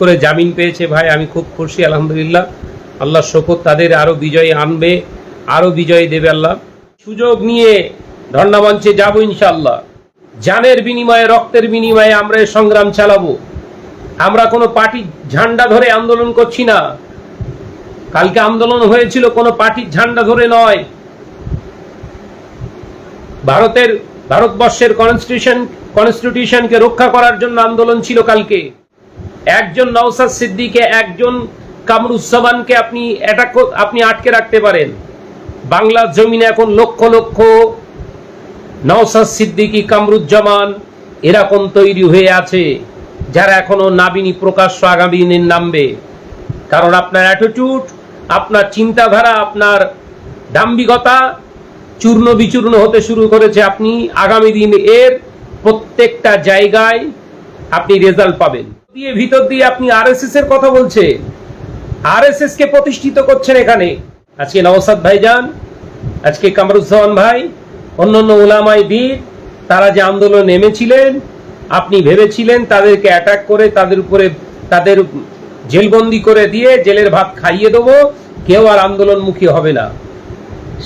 করে জামিন পেয়েছে ভাই, আমি খুব খুশি, আলহামদুলিল্লাহ। আল্লাহ শপথ তাদের আরও বিজয় আনবে, আরও বিজয় দেবে আল্লাহ। সুযোগ নিয়ে ধর্ণা মঞ্চে যাব ইনশাল্লাহ জানের বিনিময়ে, রক্তের বিনিময়ে আমরা সংগ্রাম চালাবো। আমরা কোনো পার্টির ঝান্ডা ধরে আন্দোলন করছি না। কালকে আন্দোলন হয়েছিল, কোনো পার্টির ঝান্ডা ধরে নয়। ভারতের, ভারতবর্ষের কনস্টিটিউশন কনস্টিটিউশনকে রক্ষা করার জন্য আন্দোলন ছিল কালকে। একজন নওসাদ সিদ্দিকে, একজন কামরুজ্জামানকে আপনি অ্যাটাক আপনি আটকে রাখতে পারেন। বাংলার জমিনে এখন লক্ষ লক্ষ নওসাদ সিদ্দিকী, কামরুজ্জামান এরকম তৈরি হয়ে আছে, যারা এখনও নাবিনী প্রকাশ্য আগামী দিনে নামবে। কারণ আপনার অ্যাটিটিউড আপনার চিন্তাধারা, আপনার দাম্ভিকতা চূর্ণ বিচূর্ণ হতে শুরু করেছে আপনি আগামী দিন। এর প্রত্যেকটা জায়গায় আপনি রেজাল্ট পাবেন। দিয়ে ভিতর দিয়ে আপনি আরএসএস এর কথা বলছে। আরএসএস কে প্রতিষ্ঠিত করছেন এখানে। আজকে নওসাদ ভাইজান, আজকে কামরুজ্জামান ভাই, অন্যান্য ওলামাই বীর, তারা যে আন্দোলন নেমেছিলেন, আপনি ভেবেছিলেন তাদেরকে অ্যাটাক করে তাদের উপরে, তাদের জেলবন্দি করে দিয়ে জেলের ভাত খাইয়ে দেবো, কেউ আর আন্দোলনমুখী হবে না।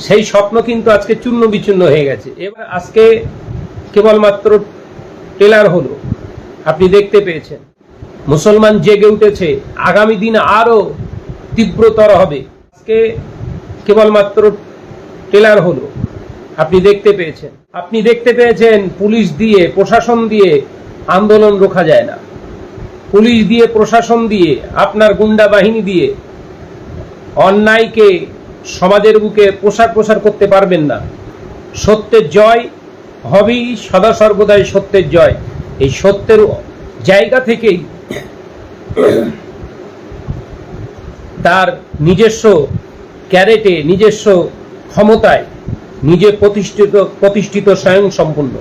সেই স্বপ্ন কিন্তু আজকে চূর্ণ বিচূর্ণ হয়ে গেছে। এবার আজকে কেবলমাত্র টেলার হলো। আপনি দেখতে পেয়েছেন। মুসলমান জেগে উঠেছে। আগামী দিন আরও তীব্রতর হবে। আজকে কেবলমাত্র টেলার হলো। আপনি দেখতে পেয়েছেন। আপনি দেখতে পেয়েছেন পুলিশ দিয়ে, প্রশাসন দিয়ে আন্দোলন রোখা যায় না। পুলিশ দিয়ে, প্রশাসন দিয়ে, আপনার গুন্ডা বাহিনী দিয়ে অন্যায়কে সমাজের বুকে প্রসার প্রসার করতে পারবেন না। সত্যের জয় হবেই, সদা সর্বদাই সত্যের জয়। এই সত্যের জায়গা থেকেই তার নিজস্ব ক্যারেটে, নিজস্ব ক্ষমতায় নিজে প্রতিষ্ঠিত প্রতিষ্ঠিত স্বয়ং সম্পূর্ণ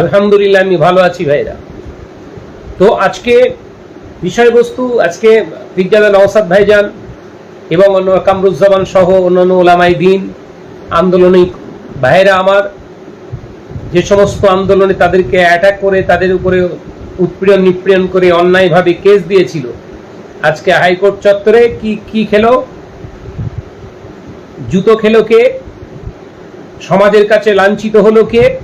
আলহামদুলিল্লাহ, আমি ভালো আছি ভাইরা তো আজকে বিষয়বস্তু, আজকে বিজ্ঞান নওসাদ ভাইজান এবং অন্য কামরুজ্জামান সহ অন্যান্য ওলামাই দিন, আন্দোলনিক ভাইরা আমার, যে সমস্ত আন্দোলনে তাদেরকে অ্যাটাক করে, তাদের উপরে উৎপীড়ন নিপীড়ন করে অন্যায়ভাবে কেস দিয়েছিল। আজকে হাইকোর্ট চত্বরে কি কি খেলো? জুতো খেলো কে? সমাজের কাছে লাঞ্ছিত হলো কে?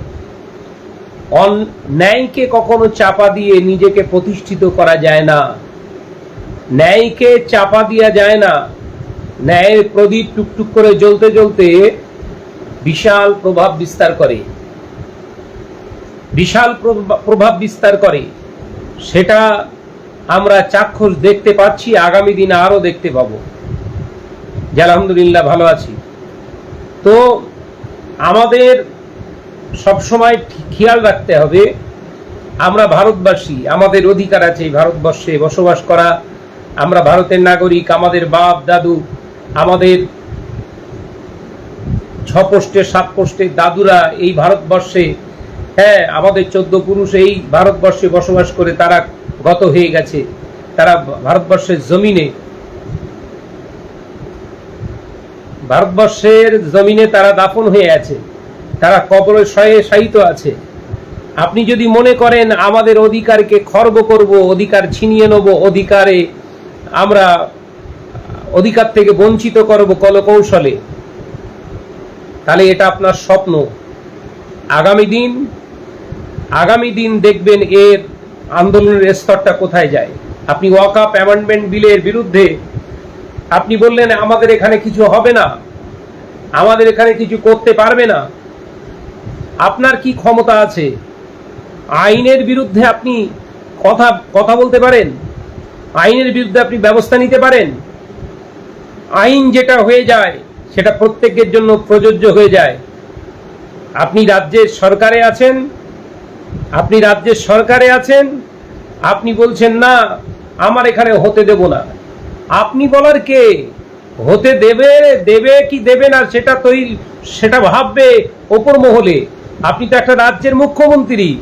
ন্যায়কে কখনো চাপা দিয়ে নিজেকে প্রতিষ্ঠিত করা যায় না। ন্যায়কে চাপা দেওয়া যায় না। ন্যায়ের প্রদীপ টুকটুক করে জ্বলতে জ্বলতে বিশাল প্রভাব বিস্তার করে। বিশাল প্রভা- প্রভাব বিস্তার করে। সেটা আমরা চাক্ষুষ দেখতে পাচ্ছি, আগামী দিনে আরও দেখতে পাবো। যে আলহামদুলিল্লাহ ভালো আছি। তো আমাদের সবসময় খেয়াল রাখতে হবে, আমরা ভারতবাসী, আমাদের অধিকার আছে এই ভারতবর্ষে বসবাস করা। আমরা ভারতের নাগরিক, আমাদের বাপ, দাদু, আমাদের ছ পোস্টের সাত পোস্টের দাদুরা এই ভারতবর্ষে হ্যাঁ আমাদের চোদ্দ পুরুষ এই ভারতবর্ষে বসবাস করে তারা গত হয়ে গেছে। তারা ভারতবর্ষের জমিনে ভারতবর্ষের জমিনে তারা দাফন হয়ে আছে। তারা কবরের শয়ে শায়িত আছে। আপনি যদি মনে করেন আমাদের অধিকারকে খর্ব করব, অধিকার ছিনিয়ে নেব, অধিকারে আমরা অধিকার থেকে বঞ্চিত করব কলকৌশলে, তাহলে এটা আপনার স্বপ্ন। আগামী দিন আগামী দিন দেখবেন এর আন্দোলনের স্তরটা কোথায় যায়। আপনি ওয়াকাপ অ্যামেন্ডমেন্ট বিলের বিরুদ্ধে আপনি বললেন, আমাদের এখানে কিছু হবে না। আমাদের এখানে কিছু করতে পারবে না। আপনার কি ক্ষমতা আছে? আইনের বিরুদ্ধে আপনি কথা কথা বলতে পারেন? আইনের বিরুদ্ধে আপনি ব্যবস্থা নিতে পারেন? আইন যেটা হয়ে যায়, সেটা প্রত্যেকের জন্য প্রযোজ্য হয়ে যায়। আপনি রাজ্যের সরকারে আছেন আপনি রাজ্যের সরকারে আছেন, আপনি বলছেন, না, আমার এখানে হতে দেব না। আপনি বলার কে? হতে দেবে দেবে কি দেবে না, সেটা তৈরি সেটা ভাববে ওপর মহলে। আপনি তো একটা রাজ্যের মুখ্যমন্ত্রী।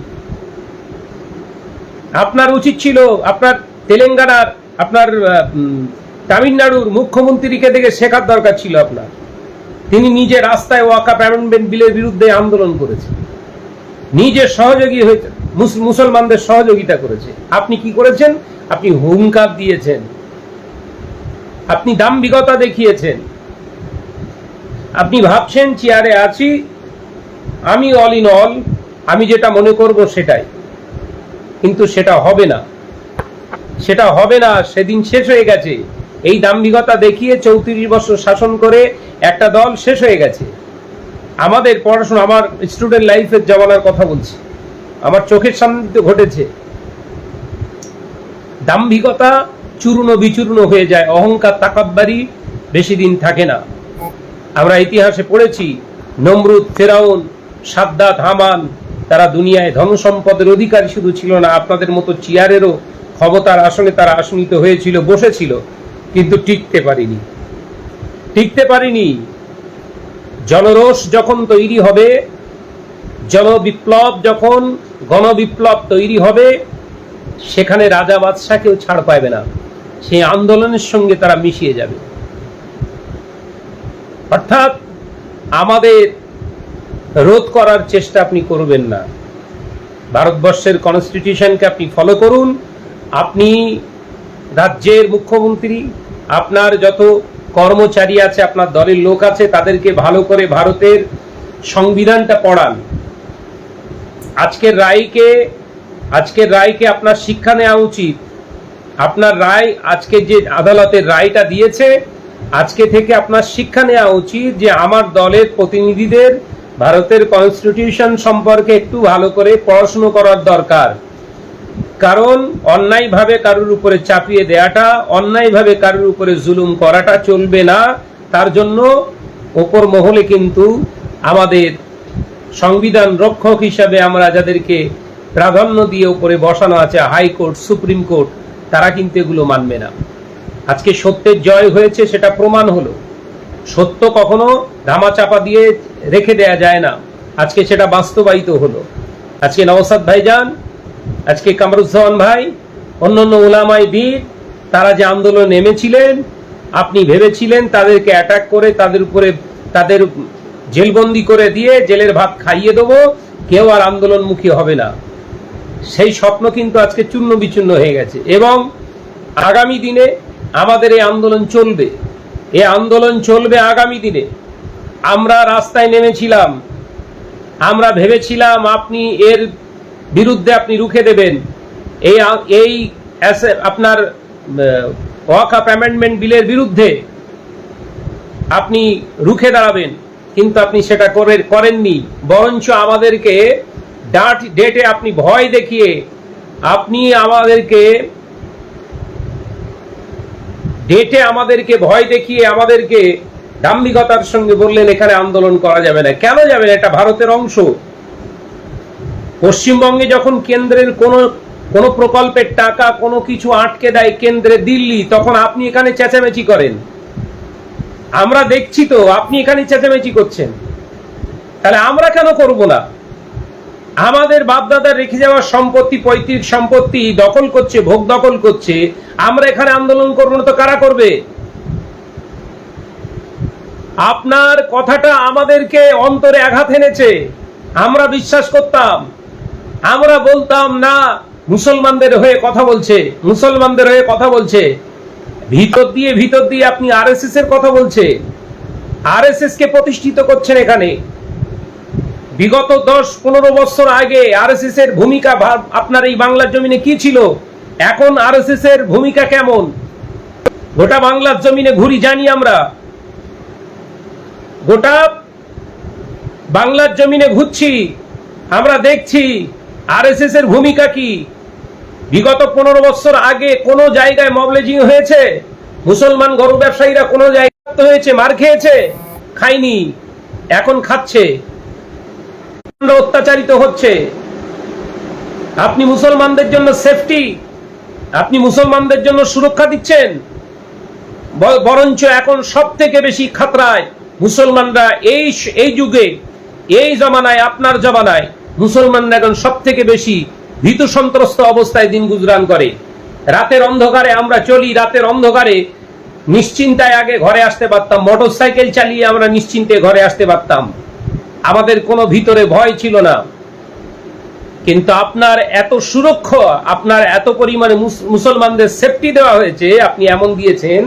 আপনার উচিত ছিল, আপনার তেলেঙ্গানার, আপনার তামিলনাড়ুর মুখ্যমন্ত্রীকে দেখে শেখার দরকার ছিল আপনার। তিনি নিজে রাস্তায় ওয়াকা অ্যামেন্ডমেন্ট বিলের বিরুদ্ধে আন্দোলন করেছেন। নিজে সহযোগী হয়েছে। মুসলমানদের সহযোগিতা করেছে। আপনি কি করেছেন? আপনি হুঙ্কার দিয়েছেন। আপনি দাম্ভিকতা দেখিয়েছেন। আপনি ভাবছেন, চেয়ারে আছি, আমি অল ইন অল আমি যেটা মনে করব সেটাই। কিন্তু সেটা হবে না। সেটা হবে না, সেদিন শেষ হয়ে গেছে। এই দাম্ভিকতা দেখিয়ে চৌত্রিশ বছর শাসন করে একটা দল শেষ হয়ে গেছে। আমাদের পড়াশোনা, আমার স্টুডেন্ট লাইফের জমানার কথা বলছি। আমার চোখের সামনে ঘটেছে। দাম্ভিকতা চূর্ণ বিচূর্ণ হয়ে যায়, অহংকার তাকাব্বারি বেশি দিন থাকে না। আমরা ইতিহাসে পড়েছি, নমরুদ, ফেরাউন, সাদ্দাত, হামান, তারা দুনিয়ায় ধন সম্পদের অধিকারী শুধু ছিল না, আপনাদের মতো চেয়ারেরও ক্ষমতার আসনে তারা আসনিত হয়েছিল, বসেছিল, কিন্তু টিকতে পারিনি। টিকতে পারিনি জনরোষ যখন তৈরি হবে জনবিপ্লব যখন গণবিপ্লব তৈরি হবে, সেখানে রাজা বাদশাহ কেউ ছাড় পাবে না। সেই আন্দোলনের সঙ্গে তারা মিশিয়ে যাবে। অর্থাৎ আমাদের রোধ করার চেষ্টা আপনি করবেন না। ভারতবর্ষের কনস্টিটিউশনকে আপনি ফলো করুন। আপনি রাজ্যের মুখ্যমন্ত্রী, আপনার যত কর্মচারী আছে, আপনার দলের লোক আছে, তাদেরকে ভালো করে ভারতের সংবিধানটা পড়ান। আজকের রায়কে আজকের রায়কে আপনার শিক্ষা নেওয়া উচিত। আপনার রায় আজকে যে আদালতের রায়টা দিয়েছে, আজকে থেকে আপনার শিক্ষা নেওয়া উচিত যে আমার দলের প্রতিনিধিদের ভারতের কনস্টিটিউশন সম্পর্কে একটু ভালো করে পড়াশুনো করার দরকার। কারণ অন্যায়ভাবে কারোর উপরে চাপিয়ে দেয়াটা, অন্যায়ভাবে কারোর উপরে জুলুম করাটা চলবে না। তার জন্য ওপর মহলে কিন্তু আমাদের সংবিধান রক্ষক হিসাবে আমরা যাদেরকে প্রাধান্য দিয়ে উপরে বসানো আছে, হাইকোর্ট, সুপ্রিম কোর্ট, তারা কিন্তু এগুলো মানবে না। আজকে সত্যের জয় হয়েছে সেটা প্রমাণ হলো। সত্য কখনো ধামাচাপা দিয়ে রেখে দেয়া যায় না। আজকে সেটা বাস্তবায়িত হলো। আজকে নওসাদ ভাইজান আজকে কামরুজ্জামান ভাই, অন্যান্য ওলামাই বীর তারা যে আন্দোলন নেমেছিলেন, আপনি ভেবেছিলেন তাদেরকে অ্যাটাক করে তাদের উপরে, তাদের জেলবন্দি করে দিয়ে জেলের ভাত খাইয়ে দেবো, কেউ আর আন্দোলনমুখী হবে না। সেই স্বপ্ন কিন্তু আজকে চূর্ণ বিচূর্ণ হয়ে গেছে এবং আগামী দিনে আমাদের এই আন্দোলন চলবে। এই আন্দোলন চলবে আগামী দিনে। আমরা রাস্তায় নেমেছিলাম। আমরা ভেবেছিলাম আপনি এর বিরুদ্ধে আপনি রুখে দেবেন। এই এই আপনার ওয়াকাপ অ্যামেন্ডমেন্ট বিলের বিরুদ্ধে আপনি রুখে দাঁড়াবেন, কিন্তু আপনি সেটা করে, করেননি। বরঞ্চ আমাদেরকে ডাট ডেটে আপনি ভয় দেখিয়ে আপনি আমাদেরকে ডেটে আমাদেরকে ভয় দেখিয়ে আমাদেরকে দাম্ভিকতার সঙ্গে বললেন, এখানে আন্দোলন করা যাবে না। কেন যাবে না? এটা ভারতের অংশ। পশ্চিমবঙ্গে যখন কেন্দ্রের কোন কোন প্রকল্পের টাকা, কোনো কিছু আটকে দেয় কেন্দ্রে দিল্লি, তখন আপনি এখানে চেঁচামেচি করেন। আমরা দেখছি তো, আপনি এখানে চেঁচামেচি করছেন। তাহলে আমরা কেন করব না? আমাদের বাপদাদা রেখে যাওয়া সম্পত্তি, পৈতৃক সম্পত্তি দখল করছে, ভোগ দখল করছে, আমরা এখানে আন্দোলন করব না তো কারা করবে? আপনার কথাটা আমাদেরকে অন্তরে আঘাত এনেছে। আমরা বিশ্বাস করতাম। আমরা বলতাম, না, মুসলমানদের হয়ে কথা বলছে, মুসলমানদের হয়ে কথা বলছে। ভিতর দিয়ে ভিতর দিয়ে আপনি আরএসএস এর কথা বলছে। আরএসএস কে প্রতিষ্ঠিত করছেন এখানে। বিগত দশ, পনেরো বছর আগে আরএসএস এর ভূমিকা আপনার এই বাংলার জমিনে কি ছিল? এখন আরএসএস এর ভূমিকা কেমন? গোটা বাংলার জমিনে ঘুরি জানি আমরা। গোটা বাংলার জমিনে ঘুরছি, আমরা দেখছি আরএসএস এর ভূমিকা কি? বিগত পনেরো বছর আগে কোনো জায়গায় মবলেজিং হয়েছে? মুসলমান গরু ব্যবসায়ীরা কোনো জায়গায় হয়েছে? মার খেয়েছে? খায়নি। এখন খাচ্ছে। অত্যাচারিত হচ্ছে। আপনি মুসলমানদের জন্য সেফটি আপনি মুসলমানদের জন্য সুরক্ষা দিচ্ছেন? বরঞ্চ এখন সব থেকে বেশি খাতরায় মুসলমানরা এই এই যুগে, এই জমানায়, আপনার জমানায় মুসলমানরা এখন সব থেকে বেশি ভীত সন্ত্রস্ত অবস্থায় দিন গুজরান করে। রাতের অন্ধকারে আমরা চলি, রাতের অন্ধকারে নিশ্চিন্তায় আগে ঘরে আসতে পারতাম মোটর সাইকেল চালিয়ে আমরা নিশ্চিন্তে ঘরে আসতে পারতাম। আমাদের কোনো ভিতরে ভয় ছিল না। কিন্তু আপনার এত সুরক্ষা, আপনার এত পরিমাণে মুসলমানদের সেফটি দেওয়া হয়েছে, আপনি এমন দিয়েছেন,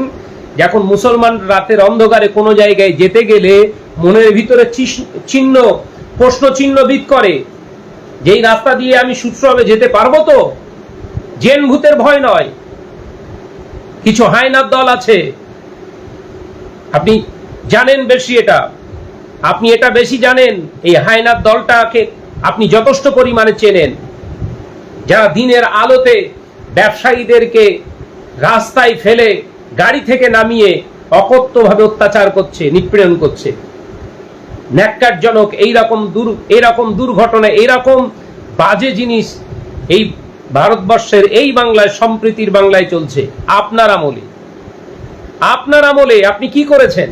যখন মুসলমান রাতের অন্ধকারে কোনো জায়গায় যেতে গেলে মনের ভিতরে চিহ্ন প্রশ্ন চিহ্ন বিদ করে যেই রাস্তা দিয়ে আমি সুস্থভাবে যেতে পারব তো, জেন ভূতের ভয় নয়। কিছু হায়নার দল আছে। আপনি জানেন বেশি এটা। আপনি এটা বেশি জানেন, এই হায়নার দলটাকে আপনি যথেষ্ট পরিমাণে চেনেন। যারা দিনের আলোতে ব্যবসায়ীদেরকে রাস্তায় ফেলে গাড়ি থেকে নামিয়ে অকথ্যভাবে অত্যাচার করছে, নিপীড়ন করছে। ন্যাক্কারজনক, এইরকম দুর, এইরকম দুর্ঘটনা, এইরকম বাজে জিনিস এই ভারতবর্ষের, এই বাংলায়, সম্প্রীতির বাংলায় চলছে। আপনার আমলে। আপনার আমলে আপনি কি করেছেন?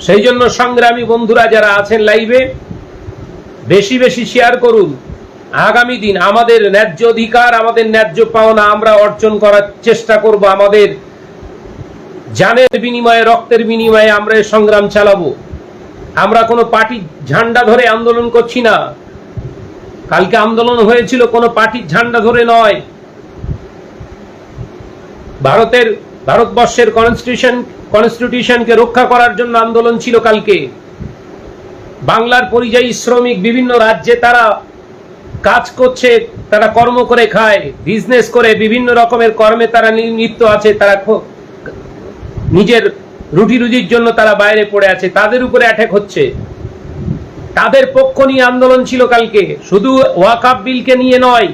সেই জন্য সংগ্রামী বন্ধুরা যারা আছেন লাইভে, বেশি বেশি শেয়ার করুন। আগামী দিন আমাদের ন্যায্য অধিকার, আমাদের ন্যায্য পাওনা আমরা অর্জন করার চেষ্টা করব আমাদের জানের বিনিময়ে, রক্তের বিনিময়ে আমরা সংগ্রাম চালাবো। আমরা কোনো পার্টির ঝান্ডা ধরে আন্দোলন করছি না। কালকে আন্দোলন হয়েছিল, কোনো পার্টির ঝান্ডা ধরে নয়। ভারতের, ভারতবর্ষের কনস্টিটিউশন কনস্টিটিউশনকে রক্ষা করার জন্য আন্দোলন ছিল কালকে। বাংলার পরিযায়ী শ্রমিক বিভিন্ন রাজ্যে তারা কাজ করছে, তারা কর্ম করে খায় বিজনেস করে, বিভিন্ন রকমের কর্মে তারা নি- লিপ্ত আছে, তারা নিজের রুটি রুজির জন্য তারা বাইরে পড়ে আছে, তাদের উপরে অ্যাটাক হচ্ছে। তাদের পক্ষ নিয়ে আন্দোলন ছিল কালকে, শুধু ওয়াকাপ বিলকে নিয়ে নয়।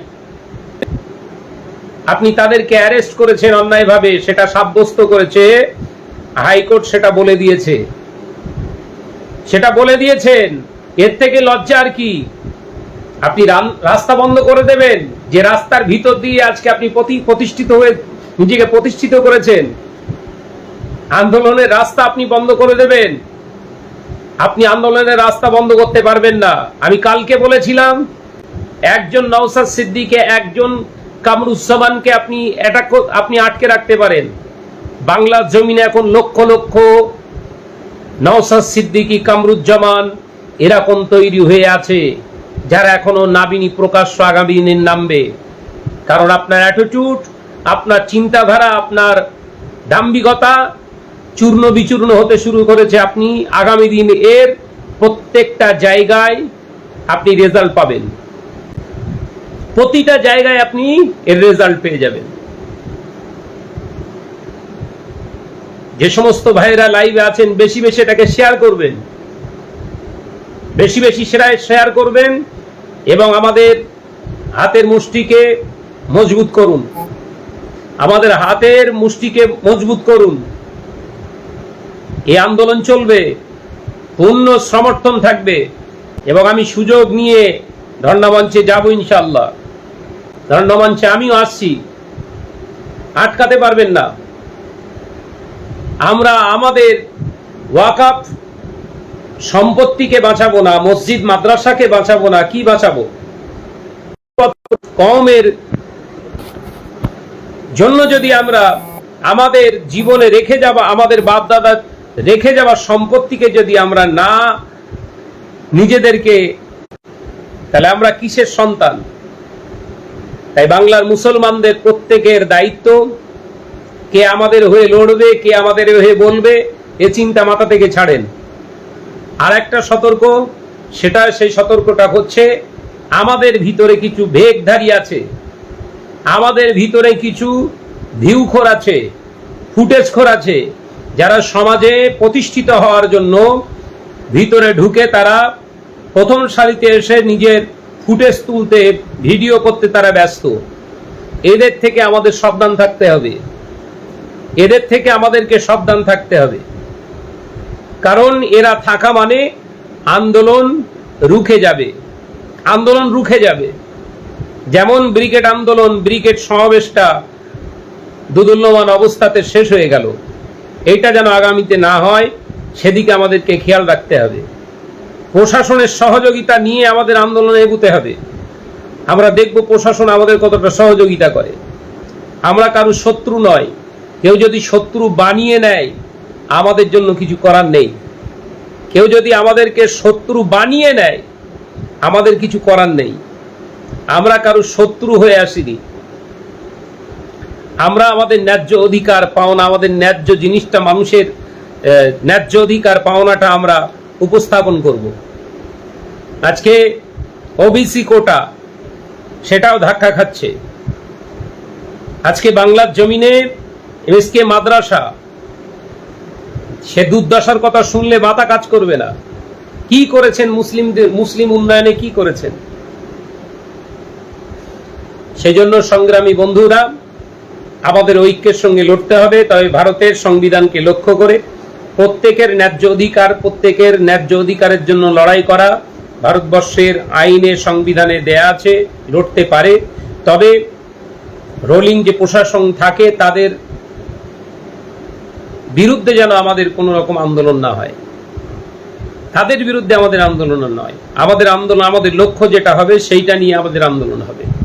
আপনি তাদেরকে অ্যারেস্ট করেছেন অন্যায়ভাবে, সেটা সাব্যস্ত করেছে, হাইকোর্ট সেটা বলে দিয়েছে। সেটা বলে দিয়েছেন, এর থেকে লজ্জা আর কি? আপনি রাস্তা বন্ধ করে দেবেন, যে রাস্তার ভিতর দিয়ে আজকে আপনি প্রতি- প্রতিষ্ঠিত হয়ে নিজেকে প্রতিষ্ঠিত করেছেন। আন্দোলনের রাস্তা আপনি বন্ধ করে দেবেন। আপনি আন্দোলনের রাস্তা বন্ধ করতে পারবেন না। আমি কালকে বলেছিলাম, একজন নওসাদ সিদ্দিকে একজন কামরুজ্জামানকে আপনি অ্যাটাক আপনি আটকে রাখতে পারেন। বাংলার জমিনে এখন লক্ষ লক্ষ নওসাদ সিদ্দিকি, কামরুজ্জামান এরকম তৈরি হয়ে আছে, যারা এখনও নাবিনী প্রকাশ্য আগামী দিনে নামবে। কারণ আপনার অ্যাটিটিউড আপনার চিন্তাধারা, আপনার দাম্ভিকতা চূর্ণ বিচূর্ণ হতে শুরু করেছে। আপনি আগামী দিন এর প্রত্যেকটা জায়গায় আপনি রেজাল্ট পাবেন। প্রতিটা জায়গায় আপনি এর রেজাল্ট পেয়ে যাবেন। যে সমস্ত ভাইয়েরা লাইভে আছেন, বেশি বেশি এটাকে শেয়ার করবেন। বেশি বেশি সেরায় শেয়ার করবেন এবং আমাদের হাতের মুষ্টিকে মজবুত করুন। আমাদের হাতের মুষ্টিকে মজবুত করুন। এই আন্দোলন চলবে, পূর্ণ সমর্থন থাকবে, এবং আমি সুযোগ নিয়ে ধর্ণামঞ্চে যাব ইনশাল্লাহ ধর্ণামঞ্চে আমিও আসছি। আটকাতে পারবেন না। আমরা আমাদের ওয়াকাফ সম্পত্তিকে বাঁচাবো না, মসজিদ, মাদ্রাসাকে বাঁচাবো না, কি বাঁচাবো? কমের জন্য যদি আমরা আমাদের জীবনে রেখে যাওয়া আমাদের বাপ দাদা রেখে যাওয়া সম্পত্তিকে যদি আমরা না নিজেদেরকে, তাহলে আমরা কিসের সন্তান? তাই বাংলার মুসলমানদের প্রত্যেকের দায়িত্ব, কে আমাদের হয়ে লড়বে, কে আমাদের হয়ে বলবে, এ চিন্তা মাথা থেকে ছাড়েন। আর একটা সতর্ক, সেটা, সেই সতর্কটা হচ্ছে, আমাদের ভিতরে কিছু ভেগধারী আছে, আমাদের ভিতরে কিছু ভিউখোর আছে, ফুটেজখোর আছে যারা সমাজে প্রতিষ্ঠিত হওয়ার জন্য ভিতরে ঢুকে তারা প্রথম সারিতে এসে নিজের ফুটেজ তুলতে, ভিডিও করতে তারা ব্যস্ত। এদের থেকে আমাদের সাবধান থাকতে হবে। এদের থেকে আমাদেরকে সাবধান থাকতে হবে। কারণ এরা থাকা মানে আন্দোলন রুখে যাবে। আন্দোলন রুখে যাবে। যেমন ব্রিগেড আন্দোলন, ব্রিগেড সমাবেশটা দুদুল্যমান অবস্থাতে শেষ হয়ে গেল। এটা যেন আগামীতে না হয়, সেদিকে আমাদেরকে খেয়াল রাখতে হবে। প্রশাসনের সহযোগিতা নিয়ে আমাদের আন্দোলনে এগুতে হবে। আমরা দেখব প্রশাসন আমাদের কতটা সহযোগিতা করে। আমরা কারও শত্রু নয়। কেউ যদি শত্রু বানিয়ে নেয়, আমাদের জন্য কিছু করার নেই। কেউ যদি আমাদেরকে শত্রু বানিয়ে নেয়, আমাদের কিছু করার নেই। আমরা কারও শত্রু হয়ে আসিনি। আমরা আমাদের ন্যায্য অধিকার পাওনা, আমাদের ন্যায্য জিনিসটা মানুষের ন্যায্য অধিকার পাওনাটা আমরা উপস্থাপন করব। আজকে ওবিসি কোটা, সেটাও ধাক্কা খাচ্ছে। আজকে বাংলার জমিনে এমএসকে মাদ্রাসা, সে দুর্দশার কথা শুনলে মাথা কাজ করবে না। কি করেছেন মুসলিমদের, মুসলিম উন্নয়নে কি করেছেন? সেজন্য সংগ্রামী বন্ধুরা আমাদের ঐক্যের সঙ্গে লড়তে হবে, তবে ভারতের সংবিধানকে লক্ষ্য করে প্রত্যেকের ন্যায্য অধিকার, প্রত্যেকের ন্যায্য অধিকারের জন্য লড়াই করা ভারতবর্ষের আইনে, সংবিধানে দেয়া আছে, লড়তে পারে। তবে রোলিং যে প্রশাসন থাকে, তাদের বিরুদ্ধে যেন আমাদের কোনো রকম আন্দোলন না হয়। তাদের বিরুদ্ধে আমাদের আন্দোলন নয়। আমাদের আন্দোলন, আমাদের লক্ষ্য যেটা হবে, সেইটা নিয়ে আমাদের আন্দোলন হবে।